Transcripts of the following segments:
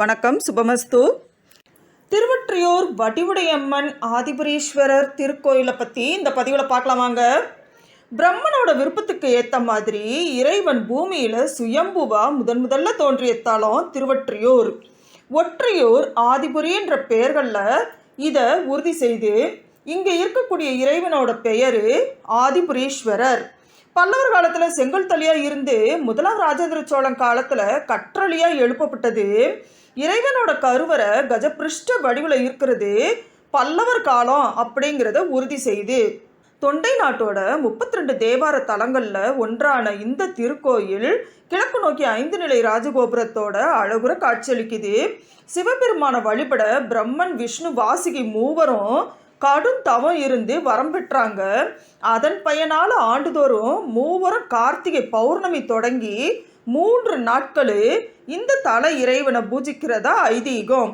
வணக்கம் சுபமஸ்து. திருவற்றியூர் வடிவுடையம்மன் ஆதிபுரீஸ்வரர் திருக்கோயிலை பற்றி இந்த பதிவில் பார்க்கலாமாங்க பிரம்மனோட விருப்பத்துக்கு ஏற்ற மாதிரி இறைவன் பூமியில் சுயம்புவா முதன் முதல்ல தோன்றிய தலம் திருவற்றியூர் ஒற்றியூர் ஆதிபுரி என்ற பெயர்களில் இதை உறுதி செய்து இங்கே இருக்கக்கூடிய இறைவனோட பெயர் ஆதிபுரீஸ்வரர். பல்லவர் காலத்தில் செங்கல் இருந்து முதலாம் ராஜேந்திர சோழன் காலத்தில் கற்றலியாக எழுப்பப்பட்டது. இறைவனோட கருவறை கஜபிருஷ்ட வடிவில் இருக்கிறது பல்லவர் காலம் அப்படிங்கிறத உறுதி செய்து தொண்டை நாட்டோட முப்பத்தி ரெண்டு தேவார தலங்களில் ஒன்றான இந்த திருக்கோயில் கிழக்கு நோக்கி ஐந்து நிலை ராஜகோபுரத்தோட அழகுற காட்சியளிக்குது. சிவபெருமான வழிபட பிரம்மன் விஷ்ணு வாசுகி மூவரும் கடும் தவம் இருந்து வரம் பெற்றாங்க. அதன் பயனால ஆண்டுதோறும் மூவரும் கார்த்திகை பௌர்ணமி தொடங்கி மூன்று நாட்கள் இந்த தல இறைவனை பூஜிக்கிறதா ஐதீகம்.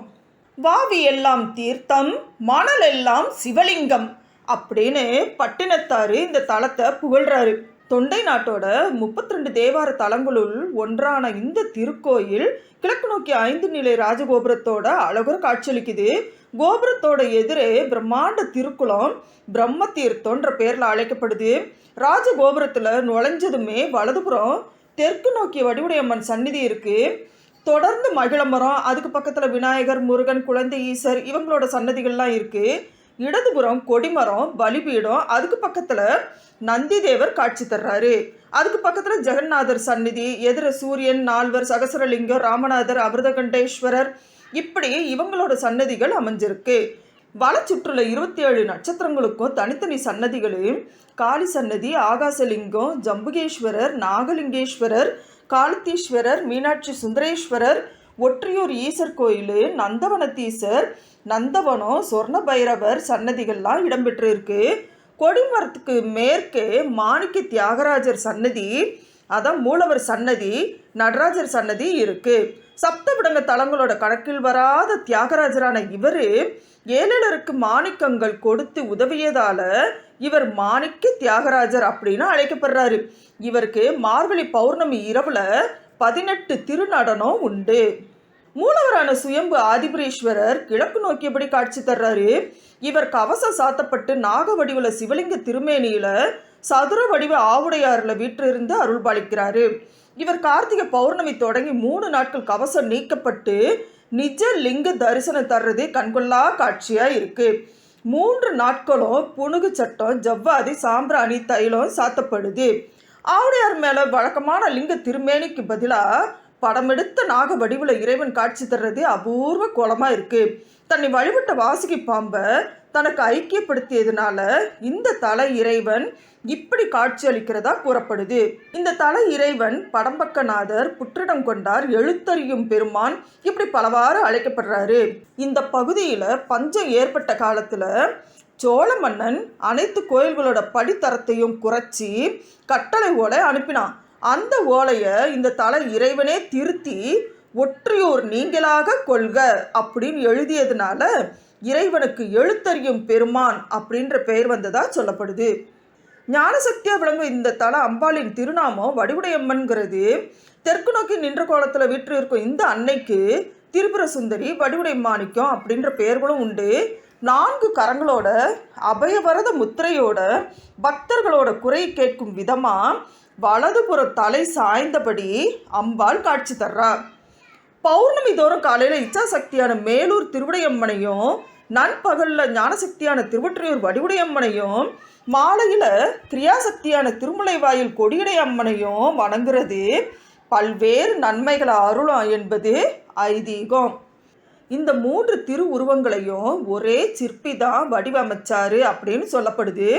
வாவி எல்லாம் தீர்த்தம் மணல் எல்லாம் சிவலிங்கம் அப்படின்னு பட்டினத்தாரு இந்த தலத்தை புகழ்றாரு. தொண்டை நாட்டோட முப்பத்தி ரெண்டு தேவார தலங்களுள் ஒன்றான இந்த திருக்கோயில் கிழக்கு நோக்கி ஐந்து நிலை ராஜகோபுரத்தோட அழகுற காட்சியளிக்குது. கோபுரத்தோட எதிரே பிரம்மாண்ட திருக்குளம் பிரம்ம தீர்த்தம்ன்ற பேரில் அழைக்கப்படுது. ராஜகோபுரத்தில் நுழைஞ்சதுமே வலதுபுறம் தெற்கு நோக்கிய வடிவுடையம்மன் சந்நிதி இருக்கு. தொடர்ந்து மகிழமரம் அதுக்கு பக்கத்தில் விநாயகர் முருகன் குழந்தை ஈசர் இவங்களோட சன்னதிகள்லாம் இருக்குது இடதுபுறம் கொடிமரம் பலிபீடம் அதுக்கு பக்கத்தில் நந்தி தேவர் காட்சி தர்றாரு. அதுக்கு பக்கத்தில் ஜெகநாதர் சந்நிதி எதிர சூரியன் நால்வர் சகசரலிங்கம் ராமநாதர் அமிர்தகண்டேஸ்வரர் இப்படி இவங்களோட சன்னதிகள் அமைஞ்சிருக்கு. வலச்சுற்றுல இருபத்தி ஏழு நட்சத்திரங்களுக்கும் தனித்தனி சன்னதிகளையும் காளி சன்னதி ஆகாசலிங்கம் ஜம்புகேஸ்வரர் நாகலிங்கேஸ்வரர் காலத்தீஸ்வரர் மீனாட்சி சுந்தரேஸ்வரர் ஒற்றியூர் ஈசர் கோயில் நந்தவனத்தீசர் நந்தவனம் சொர்ண பைரவர் சன்னதிகள்லாம் இடம்பெற்று இருக்கு கொடிமரத்துக்கு மேற்கே மாணிக்க தியாகராஜர் சன்னதி அதான் மூலவர் சன்னதி நடராஜர் சன்னதி இருக்கு. சப்தவிடங்க தலங்களோட கணக்கில் வராத தியாகராஜரான இவர் ஏழலருக்கு மாணிக்கங்கள் கொடுத்து உதவியதால இவர் மாணிக்க தியாகராஜர் அப்படின்னு அழைக்கப்படுறாரு. இவருக்கு மார்கழி பௌர்ணமி இரவுல பதினெட்டு திருநடனம் உண்டு. மூலவரான சுயம்பு ஆதிபுரீஸ்வரர் கிழக்கு நோக்கியபடி காட்சி தர்றாரு. இவர் கவசம் சாத்தப்பட்டு நாக வடிவுல சிவலிங்க திருமேனியில சதுர வடிவ ஆவுடையாரில் வீற்றிருந்து அருள் பாலிக்கிறாரு இவர் கார்த்திகை பௌர்ணமி தொடங்கி மூணு நாட்கள் கவசம் நீக்கப்பட்டு நிஜ லிங்க தரிசனம் தர்றது கண்கொள்ளா காட்சியா இருக்கு. மூன்று நாட்களும் புனுகு சட்டம் ஜவ்வாதி சாம்பிராணி தைலம் சாத்தப்படுது. ஆவுடையார் மேல வழக்கமான லிங்க திருமேனிக்கு பதிலாக படமெடுத்த நாக வடிவில் இறைவன் காட்சி தர்றது அபூர்வ கோலமாக இருக்குது தன்னை வழிபட்ட வாசுகி பாம்பை தனக்கு ஐக்கியப்படுத்தியதுனால இந்த தலை இறைவன் இப்படி காட்சி அளிக்கிறதா கூறப்படுது. இந்த தலை இறைவன் படம்பக்கநாதர் புற்றிடம் கொண்டார் எழுத்தறியும் பெருமான் இப்படி பலவாறு அழைக்கப்படுறாரு. இந்த பகுதியில் பஞ்சம் ஏற்பட்ட காலத்தில் சோழ மன்னன் அனைத்து கோயில்களோட படித்தரத்தையும் குறைச்சி கட்டளை ஓலை அனுப்பினான். அந்த ஓலையை இந்த தலை இறைவனே திருத்தி ஒற்றியூர் நீங்களாக கொள்க அப்படின்னு எழுதியதுனால இறைவனுக்கு எழுத்தறியும் பெருமான் அப்படின்ற பெயர் வந்ததாக சொல்லப்படுது. ஞானசக்தியா விளங்கும் இந்த தல அம்பாளின் திருநாமம் வடிவுடையம்மன்கிறது. தெற்கு நோக்கி நின்ற கோலத்தில் வீற்று இருக்கும் இந்த அன்னைக்கு திரிபுர சுந்தரி வடிவுடை மாணிக்கம் அப்படின்ற பெயர்களும் உண்டு. நான்கு கரங்களோட அபயவரத முத்திரையோட பக்தர்களோட குறை கேட்கும் விதமாக வலதுபுற தலை சாய்ந்தபடி அம்பாள் காட்சி தர்றார் பௌர்ணமி தோறும் காலையில் இச்சாசக்தியான மேலூர் திருவிடையம்மனையும் நண்பகலில் ஞானசக்தியான திருவற்றியூர் வடிவுடையம்மனையும் மாலையில் கிரியாசக்தியான திருமலைவாயில் கொடியடை அம்மனையும் வணங்குறது பல்வேறு நன்மைகளை அருளும் என்பது ஐதீகம். இந்த மூன்று திரு உருவங்களையும் ஒரே சிற்பி தான் வடிவமைச்சாரு அப்படின்னு சொல்லப்படுது.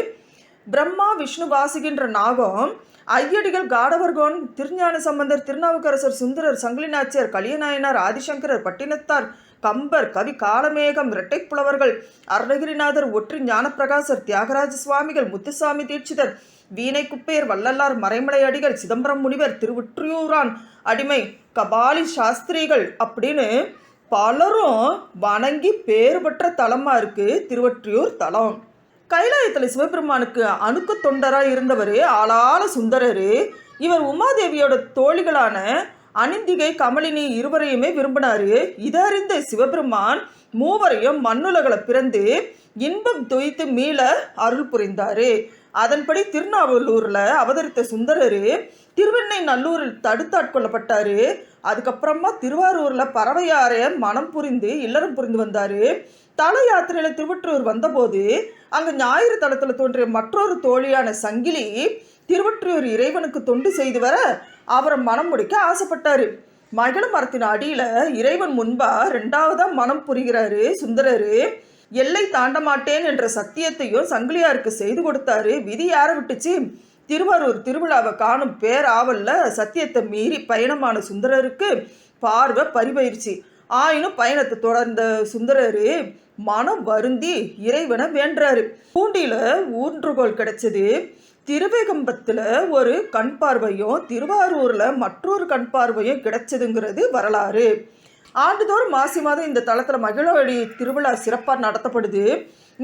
பிரம்மா விஷ்ணு வாசுகின்ற நாகம் ஐயடிகள் காடவர்கோன் திருஞான சம்பந்தர் திருநாவுக்கரசர் சுந்தரர் சங்கிலிநாச்சியார் கலியநாயனார் ஆதிசங்கரர் பட்டினத்தார் கம்பர் கவி காலமேகம் இரட்டைப்புலவர்கள் அருணகிரிநாதர் ஒற்றி ஞானப்பிரகாசர் தியாகராஜ சுவாமிகள் முத்துசாமி தீட்சிதர் வீணை குப்பையர் வள்ளலார் மறைமலை அடிகள் சிதம்பரம் முனிவர் திருவுற்றியூரான் அடிமை கபாலி சாஸ்திரிகள் அப்படின்னு பலரும் வணங்கி பேர் பெற்ற தலமாக இருக்குது திருவொற்றியூர் தலம். கைலாயத்தில் சிவபெருமானுக்கு அணுக்க தொண்டராக இருந்தவர் ஆளாள சுந்தரர். இவர் உமாதேவியோட தோழிகளான அனிந்திகை கமலினி இருவரையுமே விரும்பினாரு. இதறிந்த சிவபெருமான் மூவரையும் மண்ணுலகளை பிறந்து இன்பம் துய்த்து மீள அருள் புரிந்தார். அதன்படி திருநாவலூரில் அவதரித்த சுந்தரர் திருவெண்ணை நல்லூரில் தடுத்தாட்கொள்ளப்பட்டார். அதுக்கப்புறமா திருவாரூரில் பறவையார மனம் புரிந்து இல்லறம் புரிந்து வந்தார். தல யாத்திரையில் திருவற்றூர் வந்தபோது அங்கே ஞாயிறு தளத்தில் தோன்றிய மற்றொரு தோழியான சங்கிலி திருவற்றியூர் இறைவனுக்கு தொண்டு செய்து வர அவரை மனம் முடிக்க ஆசைப்பட்டாரு. மகிழ மரத்தின் அடியில் இறைவன் முன்பா ரெண்டாவதாக மனம் புரிகிறாரு சுந்தரரு. எல்லை தாண்ட மாட்டேன் என்ற சத்தியத்தையும் சங்கிலியாருக்கு செய்து கொடுத்தாரு. விதி யாரை விட்டுச்சு? திருவாரூர் திருவிழாவை காணும் பேராவல்ல சத்தியத்தை மீறி பயணமான சுந்தரருக்கு பார்வை பரிபயிற்சி. ஆயினும் பயணத்தை தொடர்ந்த சுந்தரர் மனம் வருந்தி இறைவனை வேண்டுறாரு பூண்டியில் ஊன்றுகோல் கிடைச்சது. திருவேகம்பத்தில் ஒரு கண் பார்வையும் திருவாரூரில் மற்றொரு கண் பார்வையும் கிடைச்சதுங்கிறது வரலாறு. ஆண்டுதோறும் மாசி மாதம் இந்த தளத்தில் மகிழவழி திருவிழா சிறப்பாக நடத்தப்படுது.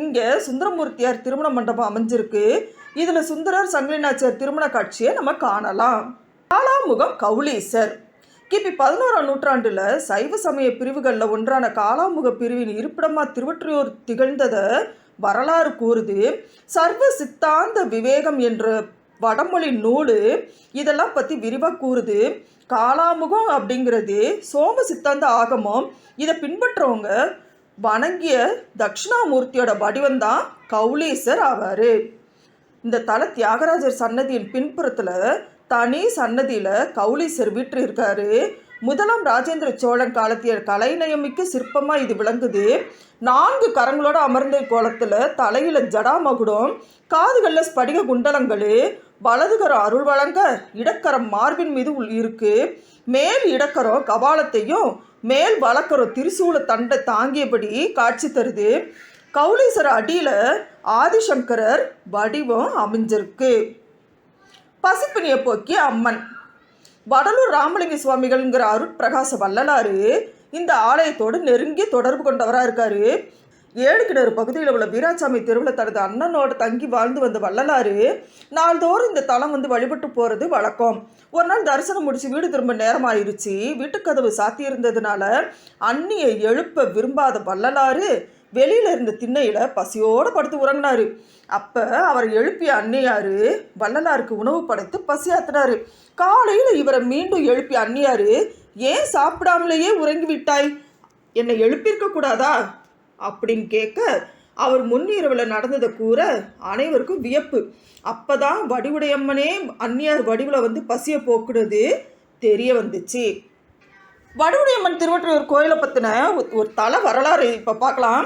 இங்கே சுந்தரமூர்த்தியார் திருமண மண்டபம் அமைஞ்சிருக்கு. இதில் சுந்தரர் சங்கிலிநாச்சியார் திருமண காட்சியை நம்ம காணலாம். காலாமுகம் கவுளீசர் கிபி பதினோராம் நூற்றாண்டில் சைவ சமய பிரிவுகளில் ஒன்றான காலாமுக பிரிவின் இருப்பிடமாக திருவற்றியூர் திகழ்ந்ததை வரலாறு கூறுது. சர்வ சித்தாந்த விவேகம் என்ற வடமொழி நூல் இதெல்லாம் பற்றி விரிவாக கூறுது. காலாமுகம் அப்படிங்கிறது சோம சித்தாந்த ஆகமம். இதை பின்பற்றவங்க வணங்கிய தட்சிணாமூர்த்தியோட வடிவம்தான் கௌலீசர் ஆவார். இந்த தல தியாகராஜர் சன்னதியின் பின்புறத்தில் தனி சன்னதியில் கௌலீசர் வீற்று இருக்காரு முதலாம் ராஜேந்திர சோழன் காலத்திய கலைநயமிக்க சிற்பமாக இது விளங்குது. நான்கு கரங்களோட அமர்ந்த கோலத்தில் தலையில் ஜடாமகுடம் காதுகளில் ஸ்படிக குண்டலங்கள் வலதுகரம் அருள் வழங்க இடக்கரம் மார்பின் மீது உள் இருக்கு. மேல் இடக்கரம் கபாலத்தையும் மேல் வழக்கரம் திரிசூல தண்டை தாங்கியபடி காட்சி தருது. கௌலீஸ்வரர் அடியில் ஆதிசங்கரர் வடிவம் அமைஞ்சிருக்கு. பசிப்பினியை போக்கிய அம்மன். வடலூர் ராமலிங்க சுவாமிகள்ங்கிற அருட்பிரகாச வள்ளலாறு இந்த ஆலயத்தோடு நெருங்கிய தொடர்பு கொண்டவராக இருக்காரு. ஏழு கிணறு பகுதியில் உள்ள வீராசாமி தெருவில் தனது அண்ணனோட தங்கி வாழ்ந்து வந்த வள்ளலாறு நாள்தோறும் இந்த தலம் வந்து வழிபட்டு போகிறது வழக்கம். ஒரு நாள் தரிசனம் முடிச்சு வீடு திரும்ப நேரமாயிருச்சு. வீட்டுக்கதவு சாத்தியிருந்ததுனால அண்ணியை எழுப்ப விரும்பாத வள்ளலாறு வெளியில இருந்த திண்ணையில பசியோடு படுத்து உறங்கினாரு. அப்ப அவரை எழுப்பிய அன்னியாரு வள்ளலாருக்கு உணவு படைத்து பசியாத்தினாரு காலையில இவரை மீண்டும் எழுப்பிய அன்னியாரு ஏன் சாப்பிடாமலேயே உறங்கி விட்டாய்? என்னை எழுப்பியிருக்க கூடாதா? அப்படின்னு கேட்க அவர் முன்னிரவில் நடந்ததை கூற அனைவருக்கும் வியப்பு. அப்பதான் வடிவுடையம்மனே அந்நியார் வடிவில் வந்து பசியை போக்குறது தெரிய வந்துச்சு. வடுவுடையம்மன் திருவற்றியூர் கோயிலை பற்றின ஒரு தலை வரலாறு இப்போ பார்க்கலாம்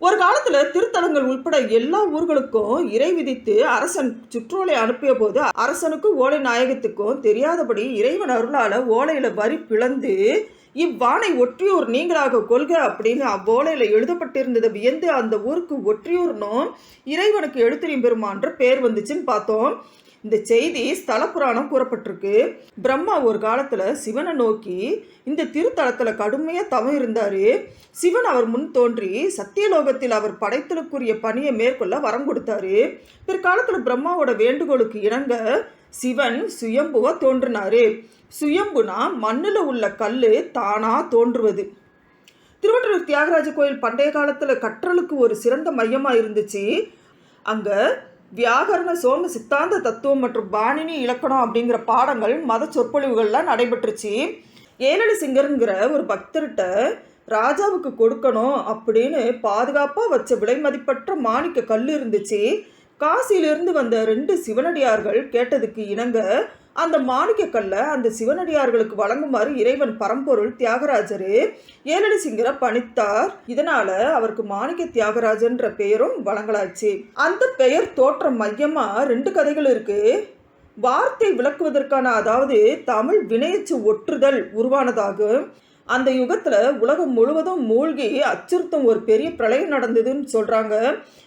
ஒரு காலத்தில் திருத்தலங்கள் உட்பட எல்லா ஊர்களுக்கும் இறை விதித்து அரசன் சுற்றோலை அனுப்பிய போது அரசனுக்கும் ஓலை நாயகத்துக்கும் தெரியாதபடி இறைவன் அருளால் ஓலையில் வரி பிளந்து இவ்வானை ஒற்றியூர் நீங்களாக கொள்க அப்படின்னு அவ்வோலையில் எழுதப்பட்டிருந்ததை வியந்து அந்த ஊருக்கு ஒற்றியூர்னும் இறைவனுக்கு எழுத்தறியும் பெருமான்ற பேர் வந்துச்சுன்னு பார்த்தோம். இந்த செய்தி ஸ்தல புராணம் கூறப்பட்டிருக்கு. பிரம்மா ஒரு காலத்தில் சிவனை நோக்கி இந்த திருத்தலத்தில் கடுமையாக தவம் இருந்தார். சிவன் அவர் முன் தோன்றி சத்தியலோகத்தில் அவர் படைத்தலுக்குரிய பணியை மேற்கொள்ள வரம் கொடுத்தாரு. பிற்காலத்தில் பிரம்மாவோட வேண்டுகோளுக்கு இணங்க சிவன் சுயம்புவா தோன்றினாரு. சுயம்புனா மண்ணில் உள்ள கல் தானா தோன்றுவது. திருவற்றூர் தியாகராஜ கோயில் பண்டைய காலத்தில் கற்றலுக்கு ஒரு சிறந்த மையமாக இருந்துச்சு. அங்கே வியாகரண சோம சித்தாந்த தத்துவம் மற்றும் பாணினி இலக்கணம் அப்படிங்கிற பாடங்கள் மத சொற்பொழிவுகள்லாம் நடைபெற்றுச்சு. ஏழடி சிங்கருங்கிற ஒரு பக்தர்கிட்ட ராஜாவுக்கு கொடுக்கணும் அப்படின்னு பாதுகாப்பாக வச்ச விலை மதிப்பற்ற மாணிக்க கல் இருந்துச்சு. காசியிலிருந்து வந்த ரெண்டு சிவனடியார்கள் கேட்டதுக்கு இணங்க அந்த மாணிக்கக்கல்ல அந்த சிவனடியார்களுக்கு வழங்குமாறு இறைவன் பரம்பொருள் தியாகராஜரு. ஏழடி சிங்கரை பணித்தார். இதனால அவருக்கு மாணிக்க தியாகராஜன்ற பெயரும் வழங்கலாச்சு. அந்த பெயர் தோற்றம் மையமா? ரெண்டு கதைகள் இருக்கு. வார்த்தை விளக்குவதற்கான அதாவது தமிழ் வினையச்சு ஒற்றுதல் உருவானதாகும். அந்த யுகத்தில் உலகம் முழுவதும் மூழ்கி அச்சுறுத்தும் ஒரு பெரிய பிரளயம் நடந்ததுன்னு சொல்கிறாங்க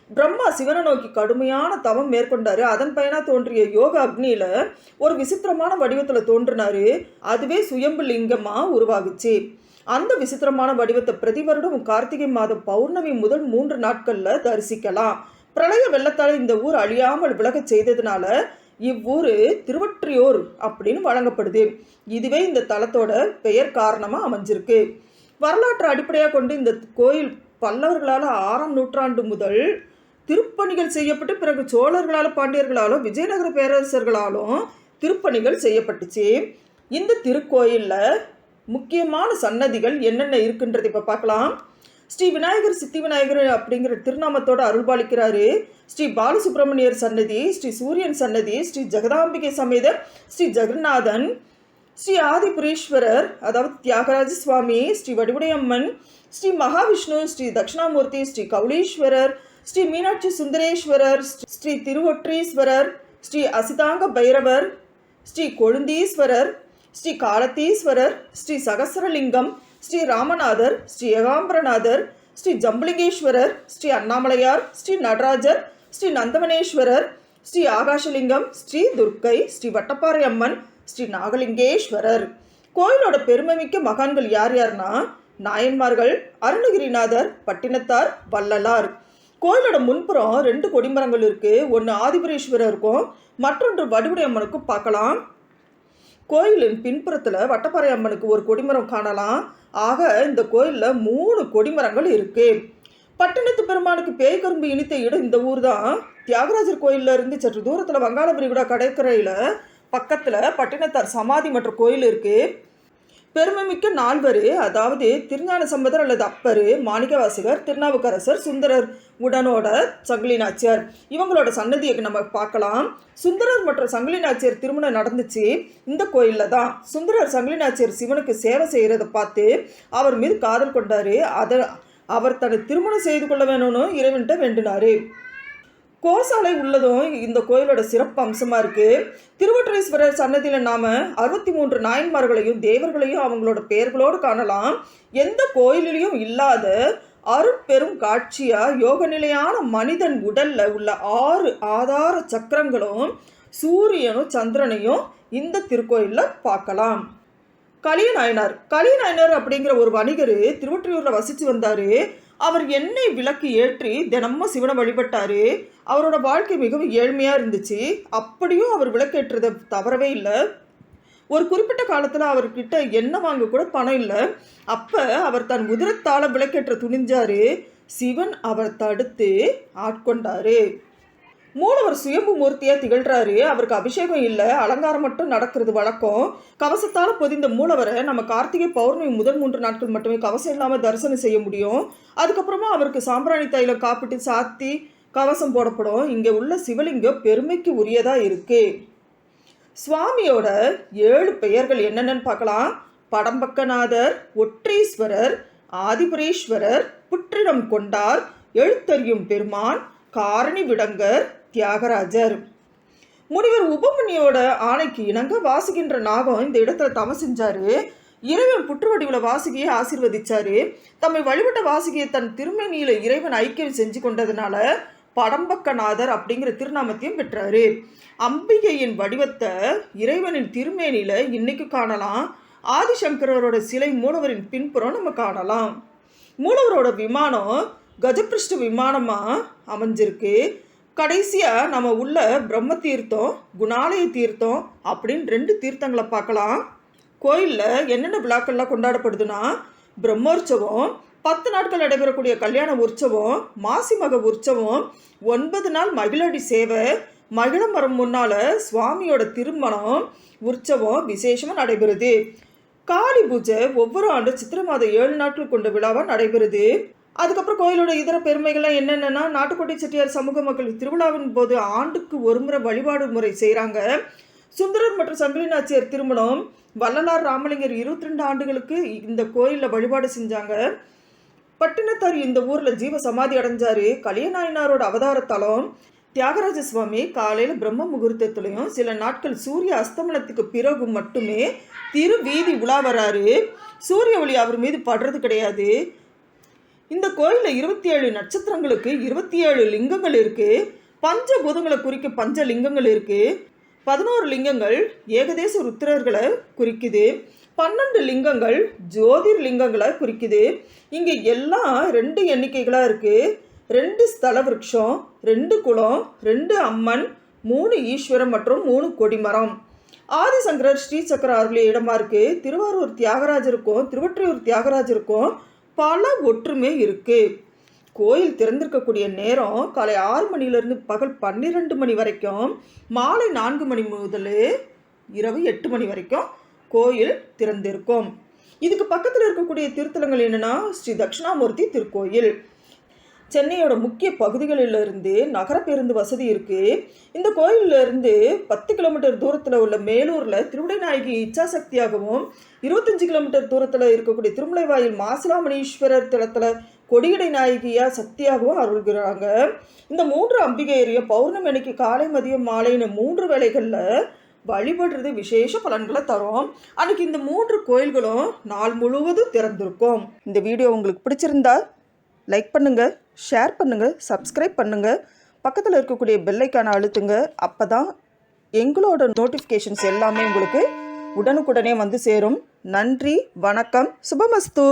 பிரம்மா சிவனை நோக்கி கடுமையான தவம் மேற்கொண்டார். அதன் பயனாக தோன்றிய யோக அக்னியில் ஒரு விசித்திரமான வடிவத்தில் தோன்றினாரு. அதுவே சுயம்பு லிங்கமாக உருவாகுச்சு. அந்த விசித்திரமான வடிவத்தை பிரதி வருடம் கார்த்திகை மாதம் பௌர்ணமி முதல் மூன்று நாட்களில் தரிசிக்கலாம். பிரளய வெள்ளத்தால் இந்த ஊர் அழியாமல் விலகச் செய்ததுனால இவ்வூர் திருவற்றியூர் அப்படின்னு வழங்கப்படுது. இதுவே இந்த தலத்தோட பெயர் காரணமாக அமைஞ்சிருக்கு. வரலாற்று அடிப்படையாக கொண்டு இந்த கோயில் பல்லவர்களால் ஆறாம் நூற்றாண்டு முதல் திருப்பணிகள் செய்யப்பட்டு பிறகு சோழர்களாலும் பாண்டியர்களாலும் விஜயநகர பேரரசர்களாலும் திருப்பணிகள் செய்யப்பட்டுச்சு. இந்த திருக்கோயிலில் முக்கியமான சன்னதிகள் என்னென்ன இருக்குன்றது இப்போ பார்க்கலாம். ஸ்ரீ விநாயகர் சித்தி விநாயகர் அப்படிங்கிற திருநாமத்தோடு அருள்பாலிக்கிறாரு. ஸ்ரீ பாலசுப்ரமணியர் சன்னதி ஸ்ரீ சூரியன் சன்னதி ஸ்ரீ ஜெகதாம்பிகை சமேத ஸ்ரீ ஜெகநாதன் ஸ்ரீ ஆதிபுரீஸ்வரர் அதாவது தியாகராஜ சுவாமி ஸ்ரீ வடிவுடையம்மன் ஸ்ரீ மகாவிஷ்ணு ஸ்ரீ தட்சிணாமூர்த்தி ஸ்ரீ கவுளீஸ்வரர் ஸ்ரீ மீனாட்சி சுந்தரேஸ்வரர் ஸ்ரீ திருவொற்றீஸ்வரர் ஸ்ரீ அசிதாங்க பைரவர் ஸ்ரீ கொழுந்தீஸ்வரர் ஸ்ரீ காலத்தீஸ்வரர் ஸ்ரீ சகசரலிங்கம் ஸ்ரீ ராமநாதர் ஸ்ரீ ஏகாம்பரநாதர் ஸ்ரீ ஜம்புலிங்கேஸ்வரர் ஸ்ரீ அண்ணாமலையார் ஸ்ரீ நடராஜர் ஸ்ரீ நந்தவனேஸ்வரர் ஸ்ரீ ஆகாஷலிங்கம் ஸ்ரீ துர்க்கை ஸ்ரீ வட்டப்பாறை அம்மன் ஸ்ரீ நாகலிங்கேஸ்வரர். கோயிலோட பெருமைமிக்க மகான்கள் யார் யார்னா நாயன்மார்கள் அருணகிரிநாதர் பட்டினத்தார் வள்ளலார். கோயிலோட முன்புறம் ரெண்டு கொடிமரங்கள் இருக்குது ஒன்று ஆதிபுரீஸ்வரர் இருக்கும் மற்றொன்று வடுவுடையம்மனுக்கும் பார்க்கலாம். கோயிலின் பின்புறத்தில் வட்டப்பாறை அம்மனுக்கு ஒரு கொடிமரம் காணலாம். ஆக இந்த கோயிலில் மூணு கொடிமரங்கள் இருக்கு. பட்டணத்து பெருமானுக்கு பேய் கரும்பு இனித்த இடம் இந்த ஊர் தான் தியாகராஜர் கோயிலில் இருந்து சற்று தூரத்தில் வங்காள விரிகுடா கடற்கரையில் பக்கத்தில் பட்டினத்தார் சமாதி மற்றும் கோயில் இருக்குது பெருமைமிக்க நால்வர் அதாவது திருஞான சம்பதர் அல்லது அப்பர் மாணிக்கவாசகர் திருநாவுக்கரசர் சுந்தரர் உடனோட சங்கிலி நாச்சியார். இவங்களோட சன்னதியை நம்ம பார்க்கலாம். சுந்தரர் மற்றும் சங்கிலி நாச்சியார் திருமணம் நடந்துச்சு. இந்த கோயிலில் தான் சுந்தரர் சங்கிலி நாச்சியார் சிவனுக்கு சேவை செய்கிறத பார்த்து அவர் மீது காதல் கொண்டார். அதை அவர் தன்னை திருமணம் செய்து கொள்ள வேணும்னு இறைவன்கிட்ட வேண்டினார். கோசாலை உள்ளதும் இந்த கோயிலோட சிறப்பு அம்சமாக இருக்குது திருவொற்றீஸ்வரர் சன்னதியில் நாம் அறுபத்தி மூன்று நாயன்மார்களையும் தேவர்களையும் அவங்களோட பெயர்களோடு காணலாம். எந்த கோயிலிலையும் இல்லாத அருட்பெரும் காட்சியாக யோக நிலையான மனிதன் உடலில் உள்ள ஆறு ஆதார சக்கரங்களும் சூரியனும் சந்திரனையும் இந்த திருக்கோயிலில் பார்க்கலாம். கலியநாயனார். கலியநாயனார் அப்படிங்கிற ஒரு வணிகர் திருவற்றியூரில் வசித்து வந்தார். அவர் எண்ணெய் விளக்கு ஏற்றி தினமும் சிவனை வழிபட்டார். அவரோட வாழ்க்கை மிகவும் ஏழ்மையாக இருந்துச்சு. அப்படியும் அவர் விளக்கேற்றதை தவறவே இல்லை. ஒரு குறிப்பிட்ட காலத்தில் அவர்கிட்ட எண்ணெய் வாங்க கூட பணம் இல்லை. அப்போ அவர் தன் உதிரத்தால் விளக்கேற்ற துணிஞ்சார். சிவன் அவர் தடுத்து ஆட்கொண்டார். மூலவர் சுயம்பு மூர்த்தியாக திகழ்கிறாரு அவருக்கு அபிஷேகம் இல்லை அலங்காரம் மட்டும் நடக்கிறது வழக்கம். கவசத்தால் பொதிந்த மூலவரை நம்ம கார்த்திகை பௌர்ணமி முதல் மூன்று நாட்கள் மட்டுமே கவசம் இல்லாமல் தரிசனம் செய்ய முடியும். அதுக்கப்புறமா அவருக்கு சாம்பிராணி தைலம் காப்பிட்டு சாத்தி கவசம் போடப்படும். இங்கே உள்ள சிவலிங்கம் பெருமைக்கு உரியதாக இருக்கு. சுவாமியோட ஏழு பெயர்கள் என்னென்னு பார்க்கலாம். படம்பக்கநாதர் ஒற்றீஸ்வரர் ஆதிபுரீஸ்வரர் புற்றிடம் கொண்டார் எழுத்தறியும் பெருமான் காரணி விடங்கர் தியாகராஜர். முனிவர் உபமுனியோட ஆணைக்கு இணங்க வாசுகின்ற நாகம் இந்த இடத்துல தவம் செஞ்சாரு. இறைவன் புற்றுவடிவில் வாசுகியை ஆசிர்வதிச்சாரு. தம்மை வழிபட்ட வாசுகியை தன் திருமணியில இறைவன் ஐக்கியம் செஞ்சு கொண்டதுனால படம்பக்கநாதர் அப்படிங்கிற திருநாமத்தையும் பெற்றாரு. அம்பிகையின் வடிவத்தை இறைவனின் திருமேனியில இன்னைக்கு காணலாம். ஆதிசங்கரோட சிலை மூலவரின் பின்புறம் நம்ம காணலாம். மூலவரோட விமானம் கஜபிருஷ்ட விமானமாக அமைஞ்சிருக்கு. கடைசியாக நம்ம உள்ள பிரம்ம தீர்த்தம் குணாலய தீர்த்தம் அப்படின்னு ரெண்டு தீர்த்தங்களை பார்க்கலாம். கோயிலில் என்னென்ன விழாக்கள்லாம் கொண்டாடப்படுதுன்னா பிரம்மோற்சவம் பத்து நாட்கள் நடைபெறக்கூடிய கல்யாண உற்சவம் மாசி மக உற்சவம் ஒன்பது நாள் மகிழடி சேவை மகிழ மரம் முன்னால் சுவாமியோட திருமணம் உற்சவம் விசேஷமாக நடைபெறுது. காளி பூஜை ஒவ்வொரு ஆண்டு சித்திரை மாதம் ஏழு நாட்கள் கொண்ட விழாவாக நடைபெறுது. அதுக்கப்புறம் கோயிலோட இதர பெருமைகள்லாம் என்னென்னா நாட்டுக்கோட்டை செட்டியார் சமூக மக்கள் திருவிழாவின் போது ஆண்டுக்கு ஒரு முறை வழிபாடு முறை செய்கிறாங்க சுந்தரர் மற்றும் சங்கிலி நாச்சியார் திருமணம் வள்ளலார் ராமலிங்கர் இருபத்தி ரெண்டு ஆண்டுகளுக்கு இந்த கோயிலில் வழிபாடு செஞ்சாங்க. பட்டினத்தார் இந்த ஊரில் ஜீவ சமாதி அடைஞ்சாரு. கலியநாயனாரோட அவதார தலம் தியாகராஜ சுவாமி காலையில் பிரம்ம முகூர்த்தத்துலையும் சில நாட்கள் சூரிய அஸ்தமனத்துக்கு பிறகு மட்டுமே திரு வீதி உலா வராரு. சூரிய ஒளி அவர் மீது படுறது கிடையாது. இந்த கோயிலில் இருபத்தி ஏழு நட்சத்திரங்களுக்கு இருபத்தி ஏழு லிங்கங்கள் இருக்குது பஞ்சபூதங்களை குறிக்கும் பஞ்ச லிங்கங்கள் இருக்குது பதினோரு லிங்கங்கள் ஏகதேச ருத்திரர்களை குறிக்குது. பன்னெண்டு லிங்கங்கள் ஜோதிர் லிங்கங்களை குறிக்குது. இங்கே எல்லாம் ரெண்டு எண்ணிக்கைகளாக இருக்குது ரெண்டு ஸ்தல விருட்சம் ரெண்டு குளம் ரெண்டு அம்மன் மூணு ஈஸ்வரம் மற்றும் மூணு கொடிமரம். ஆதிசங்கரர் ஸ்ரீசக்கர அருளிய இடமா இருக்குது திருவாரூர் தியாகராஜருக்கும் திருவற்றியூர் தியாகராஜருக்கும் பல ஒற்றுமை இருக்குது கோயில் திறந்திருக்கக்கூடிய நேரம் காலை ஆறு மணிலேருந்து பகல் பன்னிரெண்டு மணி வரைக்கும் மாலை நான்கு மணி முதல் இரவு எட்டு மணி வரைக்கும் கோயில் திறந்திருக்கும். இதுக்கு பக்கத்தில் இருக்கக்கூடிய திருத்தலங்கள் என்னென்னா ஸ்ரீ தட்சிணாமூர்த்தி திருக்கோயில். சென்னையோட முக்கிய பகுதிகளிலிருந்து நகரப்பேருந்து நகர பேருந்து வசதி இருக்குது இந்த கோயில்ல இருந்து பத்து கிலோமீட்டர் தூரத்தில் உள்ள மேலூரில் திருவிடைநாயகி இச்சாசக்தியாகவும் இருபத்தஞ்சு கிலோமீட்டர் தூரத்தில் இருக்கக்கூடிய திருமலைவாயில் மாசிலாமணீஸ்வரர் தலத்தில் கொடியடை நாயகியாக சக்தியாகவும் அருள்கிறாங்க. இந்த மூன்று அம்பிகையரைய பௌர்ணமி அன்னைக்கு காலை மதியம் மாலைன்னு மூன்று வேளைகளில் வழிபடுறது விசேஷ பலன்களை தரும். அன்னைக்கு இந்த மூன்று கோயில்களும் நாள் முழுவதும் திறந்திருக்கும். இந்த வீடியோ உங்களுக்கு பிடிச்சிருந்தா லைக் பண்ணுங்கள் ஷேர் பண்ணுங்கள் சப்ஸ்கிரைப் பண்ணுங்கள் பக்கத்தில் இருக்கக்கூடிய பெல்லைக்கான அழுத்துங்க. அப்போ தான் எங்களோட நோட்டிஃபிகேஷன்ஸ் எல்லாமே உங்களுக்கு உடனுக்குடனே வந்து சேரும். நன்றி வணக்கம் சுபமஸ்து!